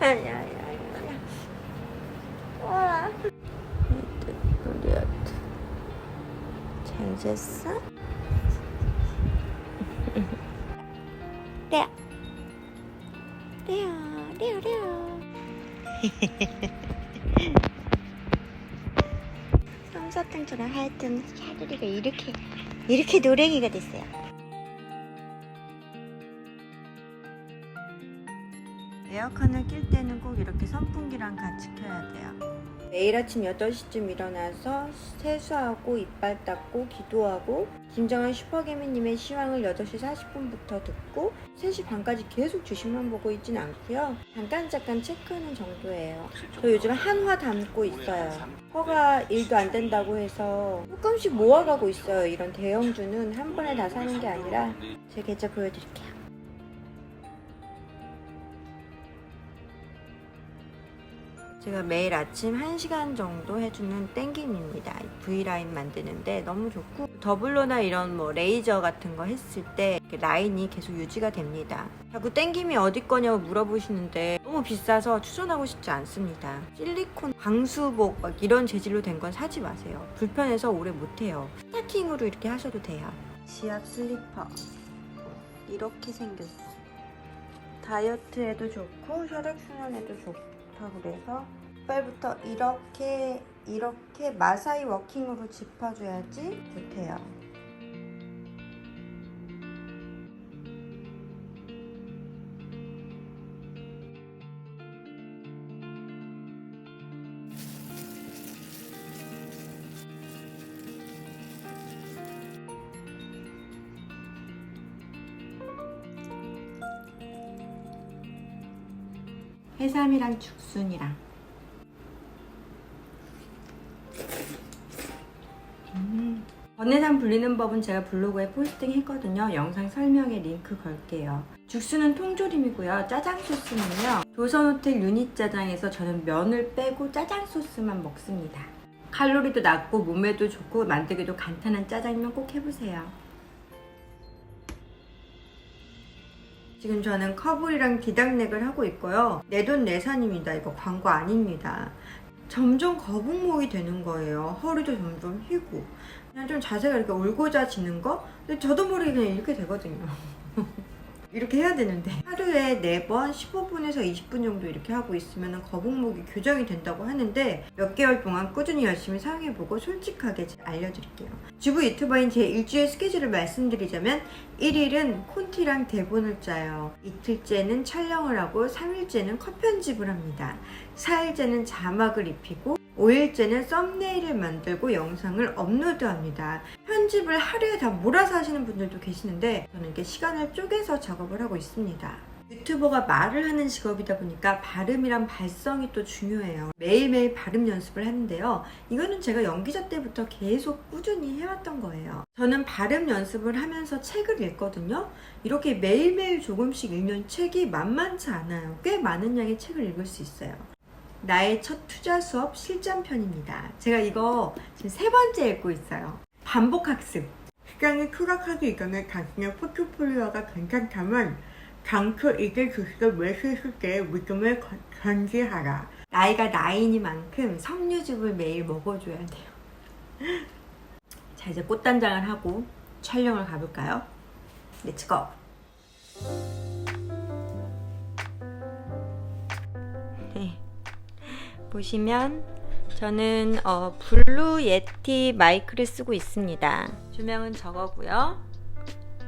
야야야야. 와. 우리 아들 잘 잤어? 레아. 레아, 레아, 레아. 솜사탕처럼 하였던 샤르리가 이렇게 이렇게 노랭이가 됐어요. 에어컨을 낄 때는 꼭 이렇게 선풍기랑 같이 켜야 돼요. 매일 아침 8시쯤 일어나서 세수하고 이빨 닦고 기도하고 김정한 슈퍼개미님의 시황을 8시 40분부터 듣고 3시 반까지 계속 주식만 보고 있진 않고요. 잠깐 잠깐 체크하는 정도예요. 저 요즘 한화 담고 있어요. 허가 일도 안 된다고 해서 조금씩 모아가고 있어요. 이런 대형주는 한 번에 다 사는 게 아니라 제 계좌 보여드릴게요. 제가 매일 아침 1시간 정도 해주는 땡김입니다. V라인 만드는데 너무 좋고 더블로나 이런 뭐 레이저 같은 거 했을 때 라인이 계속 유지가 됩니다. 자꾸 땡김이 어디 거냐고 물어보시는데 너무 비싸서 추천하고 싶지 않습니다. 실리콘 방수복 막 이런 재질로 된 건 사지 마세요. 불편해서 오래 못해요. 스타킹으로 이렇게 하셔도 돼요. 지압 슬리퍼 이렇게 생겼어. 다이어트에도 좋고 혈액순환에도 좋 다 그래서 이빨부터 이렇게 이렇게 마사이 워킹으로 짚어줘야지 좋대요. 해삼이랑 죽순이랑 음. 번외상 불리는 법은 제가 블로그에 포스팅 했거든요. 영상 설명에 링크 걸게요. 죽순은 통조림이고요. 짜장 소스는요. 조선호텔 유닛 짜장에서 저는 면을 빼고 짜장 소스만 먹습니다. 칼로리도 낮고 몸에도 좋고 만들기도 간단한 짜장면 꼭 해보세요. 지금 저는 커블이랑 디닥넥을 하고 있고요. 내돈 내산입니다. 이거 광고 아닙니다. 점점 거북목이 되는 거예요. 허리도 점점 휘고. 그냥 좀 자세가 이렇게 올고자 지는 거? 근데 저도 모르게 그냥 이렇게 되거든요. 이렇게 해야 되는데 하루에 4번 15분에서 20분 정도 이렇게 하고 있으면 거북목이 교정이 된다고 하는데 몇 개월 동안 꾸준히 열심히 사용해보고 솔직하게 알려드릴게요. 주부 유튜버인 제 일주일 스케줄을 말씀드리자면 1일은 콘티랑 대본을 짜요. 이틀째는 촬영을 하고 3일째는 컷 편집을 합니다. 4일째는 자막을 입히고 5일째는 썸네일을 만들고 영상을 업로드합니다. 편집을 하루에 다 몰아서 하시는 분들도 계시는데 저는 이렇게 시간을 쪼개서 작업을 하고 있습니다. 유튜버가 말을 하는 직업이다 보니까 발음이랑 발성이 또 중요해요. 매일매일 발음 연습을 하는데요. 이거는 제가 연기자 때부터 계속 꾸준히 해왔던 거예요. 저는 발음 연습을 하면서 책을 읽거든요. 이렇게 매일매일 조금씩 읽는 책이 만만치 않아요. 꽤 많은 양의 책을 읽을 수 있어요. 나의 첫 투자 수업 실전편입니다. 제가 이거 지금 세 번째 읽고 있어요. 반복 학습. 시간이 투각하기 이전에 당신의 포트폴리오가 괜찮다면 장초 이길 주식을 매수했을 때 믿음을 건- 견지하라. 나이가 나이니만큼 석류즙을 매일 먹어줘야 돼요. 자 이제 꽃단장을 하고 촬영을 가볼까요? 렛츠고! 보시면 저는 어, 블루 예티 마이크를 쓰고 있습니다. 조명은 저거고요.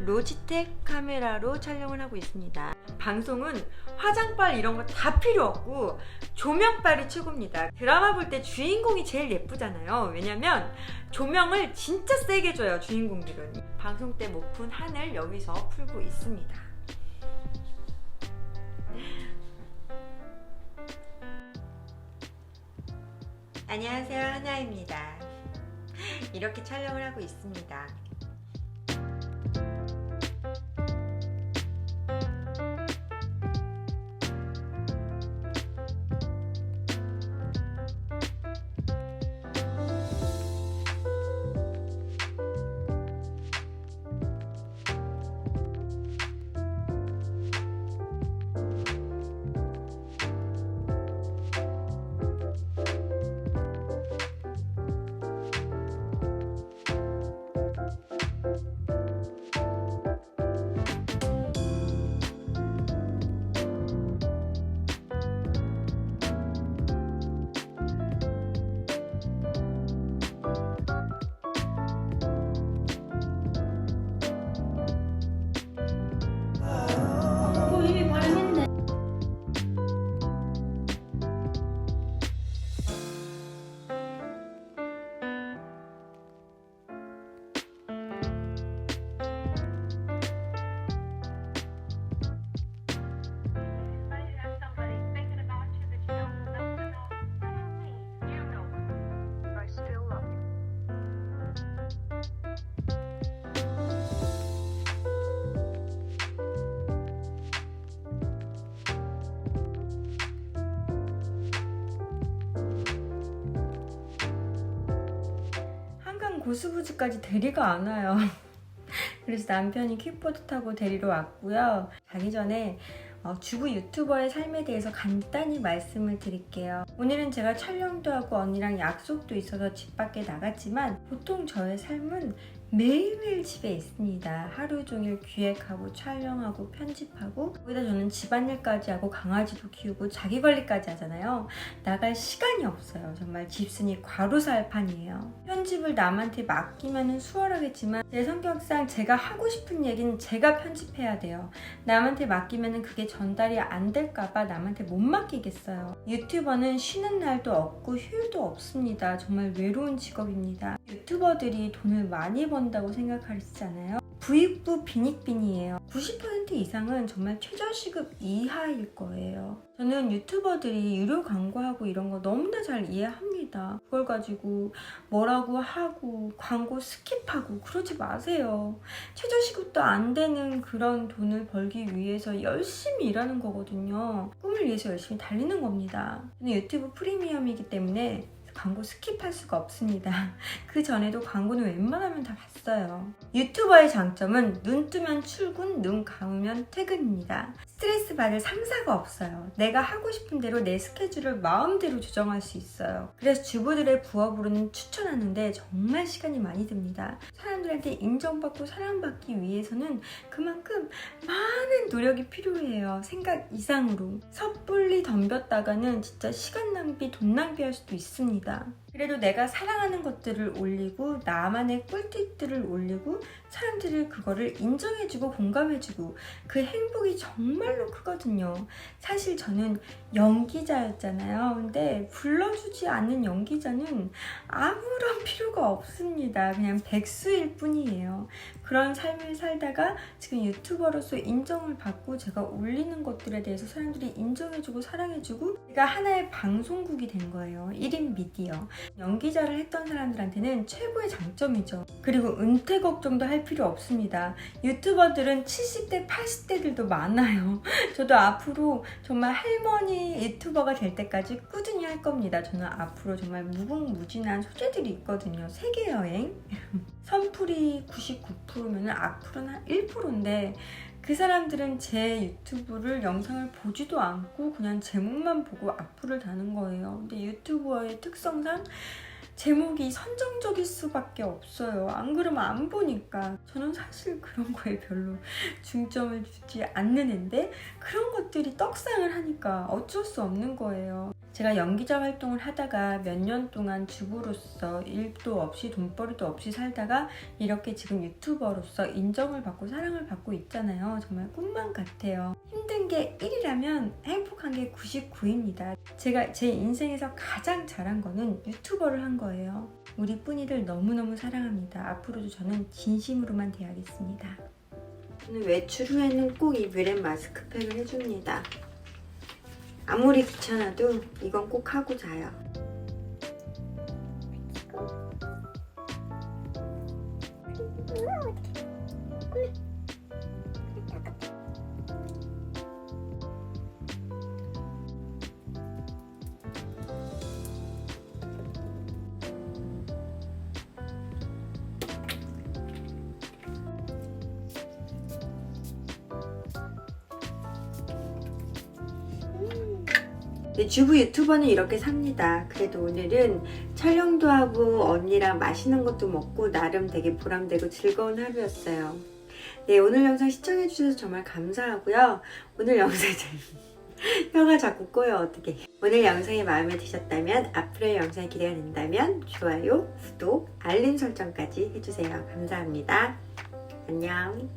로지텍 카메라로 촬영을 하고 있습니다. 방송은 화장빨 이런 거 다 필요 없고 조명빨이 최고입니다. 드라마 볼 때 주인공이 제일 예쁘잖아요. 왜냐면 조명을 진짜 세게 줘요, 주인공들은. 방송 때 못 푼 한을 여기서 풀고 있습니다. 안녕하세요, 하나입니다. 이렇게 촬영을 하고 있습니다. 고수부지까지 데리가 안 와요. 그래서 남편이 킥보드 타고 데리러 왔고요. 가기 전에 어, 주부 유튜버의 삶에 대해서 간단히 말씀을 드릴게요. 오늘은 제가 촬영도 하고 언니랑 약속도 있어서 집 밖에 나갔지만 보통 저의 삶은 매일매일 집에 있습니다. 하루 종일 기획하고 촬영하고 편집하고 거기다 저는 집안일까지 하고 강아지도 키우고 자기 관리까지 하잖아요. 나갈 시간이 없어요. 정말 집순이 과로살 판이에요. 편집을 남한테 맡기면 수월하겠지만 제 성격상 제가 하고 싶은 얘기는 제가 편집해야 돼요. 남한테 맡기면 그게 전달이 안 될까봐 남한테 못 맡기겠어요. 유튜버는 쉬는 날도 없고 휴일도 없습니다. 정말 외로운 직업입니다. 유튜버들이 돈을 많이 번다고 생각하시잖아요. 부익부 빈익빈이에요. 90% 이상은 정말 최저시급 이하일 거예요. 저는 유튜버들이 유료 광고하고 이런 거 너무나 잘 이해합니다. 그걸 가지고 뭐라고 하고 광고 스킵하고 그러지 마세요. 최저시급도 안 되는 그런 돈을 벌기 위해서 열심히 일하는 거거든요. 꿈을 위해서 열심히 달리는 겁니다. 저는 유튜브 프리미엄이기 때문에 광고 스킵할 수가 없습니다. 그 전에도 광고는 웬만하면 다 봤어요. 유튜버의 장점은 눈 뜨면 출근, 눈 감으면 퇴근입니다. 스트레스 받을 상사가 없어요. 내가 하고 싶은 대로 내 스케줄을 마음대로 조정할 수 있어요. 그래서 주부들의 부업으로는 추천하는데 정말 시간이 많이 듭니다. 사람들한테 인정받고 사랑받기 위해서는 그만큼 많은 노력이 필요해요. 생각 이상으로. 섣불리 덤볐다가는 진짜 시간 낭비, 돈 낭비할 수도 있습니다. 그래도 내가 사랑하는 것들을 올리고 나만의 꿀팁들을 올리고 사람들이 그거를 인정해주고 공감해주고 그 행복이 정말로 크거든요. 사실 저는 연기자였잖아요. 근데 불러주지 않는 연기자는 아무런 필요가 없습니다. 그냥 백수일 뿐이에요. 그런 삶을 살다가 지금 유튜버로서 인정을 받고 제가 올리는 것들에 대해서 사람들이 인정해주고 사랑해주고 제가 하나의 방송국이 된 거예요. 1인 미디어. 연기자를 했던 사람들한테는 최고의 장점이죠. 그리고 은퇴 걱정도 할 필요 없습니다. 유튜버들은 70대, 80대들도 많아요. 저도 앞으로 정말 할머니 유튜버가 될 때까지 꾸준히 할 겁니다. 저는 앞으로 정말 무궁무진한 소재들이 있거든요. 세계 여행. 선풀이 99%면 악플은 한 1%인데 그 사람들은 제 유튜브를 영상을 보지도 않고 그냥 제목만 보고 악플을 다는 거예요. 근데 유튜버의 특성상 제목이 선정적일 수밖에 없어요. 안 그러면 안 보니까. 저는 사실 그런 거에 별로 중점을 주지 않는 앤데 그런 것들이 떡상을 하니까 어쩔 수 없는 거예요. 제가 연기자 활동을 하다가 몇 년 동안 주부로서 일도 없이 돈벌이도 없이 살다가 이렇게 지금 유튜버로서 인정을 받고 사랑을 받고 있잖아요. 정말 꿈만 같아요. 힘든 게 1이라면 행복한 게 99입니다. 제가 제 인생에서 가장 잘한 거는 유튜버를 한 거예요. 우리 뿌니들 너무너무 사랑합니다. 앞으로도 저는 진심으로만 대하겠습니다. 저는 외출 후에는 꼭이 뮤렌 마스크팩을 해줍니다. 아무리 귀찮아도 이건 꼭 하고 자요. 주부 유튜버는 이렇게 삽니다. 그래도 오늘은 촬영도 하고 언니랑 맛있는 것도 먹고 나름 되게 보람되고 즐거운 하루였어요. 네, 오늘 영상 시청해주셔서 정말 감사하고요. 오늘 영상 혀가 자꾸 꼬여 어떻게 오늘 영상이 마음에 드셨다면 앞으로의 영상이 기대가 된다면 좋아요, 구독, 알림 설정까지 해주세요. 감사합니다. 안녕